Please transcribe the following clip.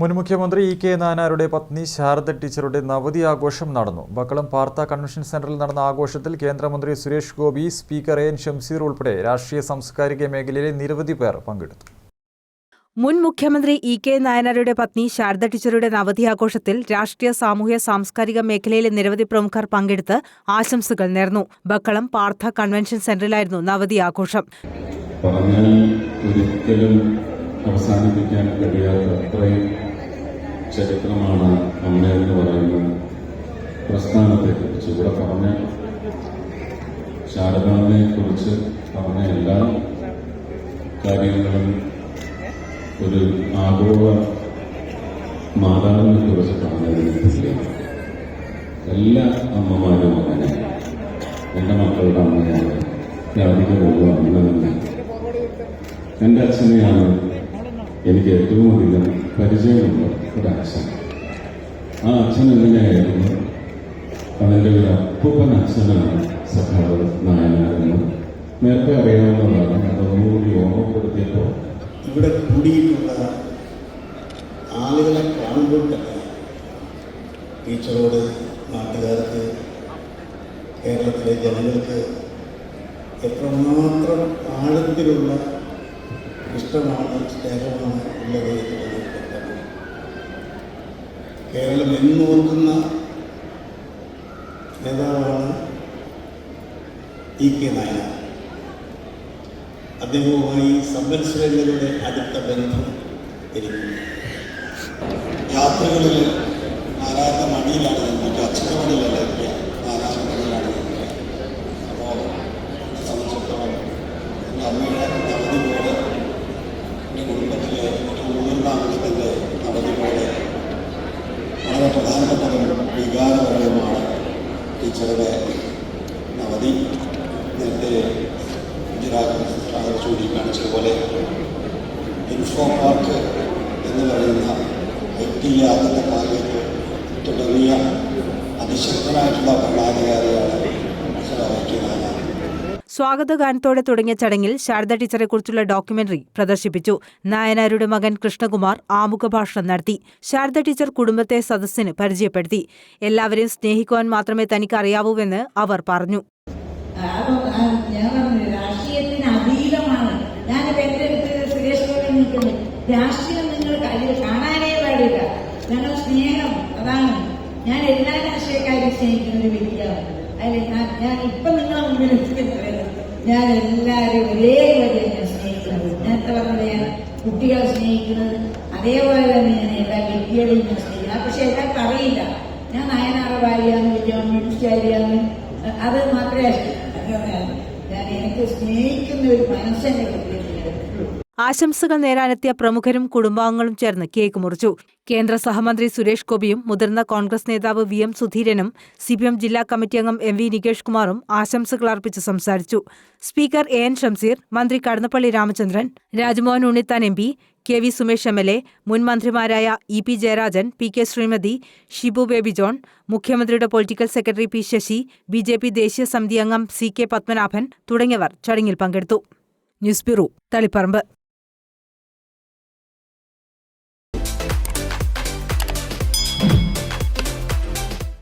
മുൻ മുഖ്യമന്ത്രി E K നാനാരുടെ പത്നി ശാരദ ടീച്ചറുടെ നവതി ആഘോഷം നടന്നു. ബക്കളം പാർത്ത കൺവെൻഷൻ സെന്ററിൽ നടന്ന ആഘോഷത്തിൽ കേന്ദ്രമന്ത്രി സുരേഷ് ഗോപി സ്പീക്കർ എൻ ഷംസീർ ഉൾപ്പെടെ രാഷ്ട്രീയ സാംസ്കാരിക മേഖലയിലെ നിരവധി പേർ പങ്കെടുത്തു. മുൻ മുഖ്യമന്ത്രി ഇ കെ നായനാരുടെ പത്നി ശാരദ ടീച്ചറുടെ നവതി ആഘോഷത്തിൽ രാഷ്ട്രീയ സാമൂഹ്യ സാംസ്കാരിക മേഖലയിലെ നിരവധി പ്രമുഖർ പങ്കെടുത്ത് ആശംസകൾ നേർന്നു. ബക്കളം പാർത്ഥ കൺവെൻഷൻ സെന്ററിലായിരുന്നു നവതി ആഘോഷം. ഒരിക്കലും അവസാനിപ്പിക്കാൻ കഴിയാത്ത അത്രയും ചരിത്രമാണ് അമ്മ എന്ന് പറയുന്ന പ്രസ്ഥാനത്തെക്കുറിച്ച് ഇവിടെ പറഞ്ഞ ശാരദാമ്മയെ കുറിച്ച് പറഞ്ഞ എല്ലാ കാര്യങ്ങളും ഒരു ആഗോള മാതാവിനെ കുറിച്ച് പറഞ്ഞതിന് എല്ലാ അമ്മമാരും അങ്ങനെ. എന്റെ മക്കളുടെ അമ്മയാണ്. രാധിക പോകുക അമ്മ തന്നെ. എന്റെ അച്ഛനെയാണ് എനിക്ക് ഏറ്റവും അധികം പരിചയമുള്ള ഒരു അച്ഛൻ ആ അച്ഛൻ എങ്ങനെയായിരുന്നു അതിന്റെ ഒരു അപ്പൂപ്പൻ അച്ഛനാണ് സഖാവ് നായനാരെന്ന് നേരത്തെ അറിയാവുന്നതാണ് അതൊന്നുകൂടി ഓർമ്മപ്പെടുത്തിയപ്പോൾ ഇവിടെ കൂടിയിട്ടുള്ള ആളുകളെ കാണുമ്പോൾ തന്നെ ടീച്ചറോട് നാട്ടുകാർക്ക് കേരളത്തിലെ ജനങ്ങൾക്ക് എത്രമാത്രം ആഴത്തിലുള്ള ഇഷ്ടമാണ് സ്നേഹമാണ് ഉള്ളത് എന്നുള്ളത് കേരളം എന്നോർക്കുന്ന നേതാവാണ് ഇ കെ നായനാർ അദ്ദേഹവുമായി സംവത്സരങ്ങളുടെ അടുത്ത ബന്ധം എനിക്ക് യാത്രകളിൽ നാലാത്ത മടിയിലാണ് മറ്റു എന്റെ അമ്മയുടെ അവധി പോലെ കുടുംബത്തിലെ ഏറ്റവും മുതിർന്ന അംഗത്തിന്റെ നവതി പോലെ വളരെ പ്രധാനപ്പെട്ട ഒരു വികാരപരവുമാണ് ടീച്ചറുടെ നവതി നേരത്തെ ഗുജറാത്ത് ചൂണ്ടിക്കാണിച്ചതുപോലെ ഇൻഫോ പാർക്ക് എന്ന് പറയുന്ന വ്യക്തിയാകുന്ന കാലത്ത് തുടങ്ങിയ അതിശക്തനായിട്ടുള്ള ഭരണാധികാരിയാണ് വഹിക്കുന്നതാണ് സ്വാഗതഗാനത്തോടെ തുടങ്ങിയ ചടങ്ങിൽ ശാരദ ടീച്ചറെക്കുറിച്ചുള്ള ഡോക്യുമെന്ററി പ്രദർശിപ്പിച്ചു. നായനാരുടെ മകൻ കൃഷ്ണകുമാർ ആമുഖ ഭാഷണം നടത്തി. ശാരദ ടീച്ചർ കുടുംബത്തെ സദസ്സിന് പരിചയപ്പെടുത്തി. എല്ലാവരെയും സ്നേഹിക്കുവാൻ മാത്രമേ തനിക്ക് അറിയാവൂവെന്ന് അവർ പറഞ്ഞു. രാഷ്ട്രീയം നിങ്ങൾ കാണാനേ പാടില്ല. ഞങ്ങൾ സ്നേഹം അതാണ്. ഞാൻ എല്ലാ രാഷ്ട്രീയക്കാരും സ്നേഹിക്കുന്ന ഒരു വ്യക്തിയാണ്. അതിൽ ഞാൻ ഇപ്പൊ നിങ്ങളെ മുന്നിൽ ഞാൻ എല്ലാവരെയും ഒരേപോലെ ഞാൻ സ്നേഹിക്കുന്നത്. ഞാൻ എത്ര പറയാ കുട്ടികളെ സ്നേഹിക്കുന്നത് അതേപോലെ തന്നെ ഞാൻ എല്ലാ വ്യക്തികളെയും ഞാൻ സ്നേഹിക്കുന്നത് പക്ഷെ എല്ലാവർക്കും അറിയില്ല. ഞാൻ നയനാറ ഭാര്യയാണ് വിജയം മിനിസ്റ്റാരിയാണ് അത് മാത്രമേ. ഞാൻ എനിക്ക് സ്നേഹിക്കുന്ന ഒരു മനസ്സെന്നെ കിട്ടിയിട്ടില്ല ആശംസകൾ നേരാനെത്തിയ പ്രമുഖരും കുടുംബാംഗങ്ങളും ചേർന്ന് കേക്ക് മുറിച്ചു. കേന്ദ്ര സഹമന്ത്രി സുരേഷ് ഗോപിയും മുതിർന്ന കോൺഗ്രസ് നേതാവ് വി എം സുധീരനും സിപിഎം ജില്ലാ കമ്മിറ്റി അംഗം എം വി നികേഷ് കുമാറും ആശംസകൾ അർപ്പിച്ച് സംസാരിച്ചു. സ്പീക്കർ എ എൻ ഷംസീർ മന്ത്രി Kadannappally Ramachandran Rajmohan Unnithan M P K V Sumesh M L A മുൻ മന്ത്രിമാരായ E P Jayarajan P K Sreemathi Shibu Baby John മുഖ്യമന്ത്രിയുടെ political secretary P Sasi B J P ദേശീയ സമിതി അംഗം C K Padmanabhan തുടങ്ങിയവർ ചടങ്ങിൽ പങ്കെടുത്തു. News bureau Taliparamba.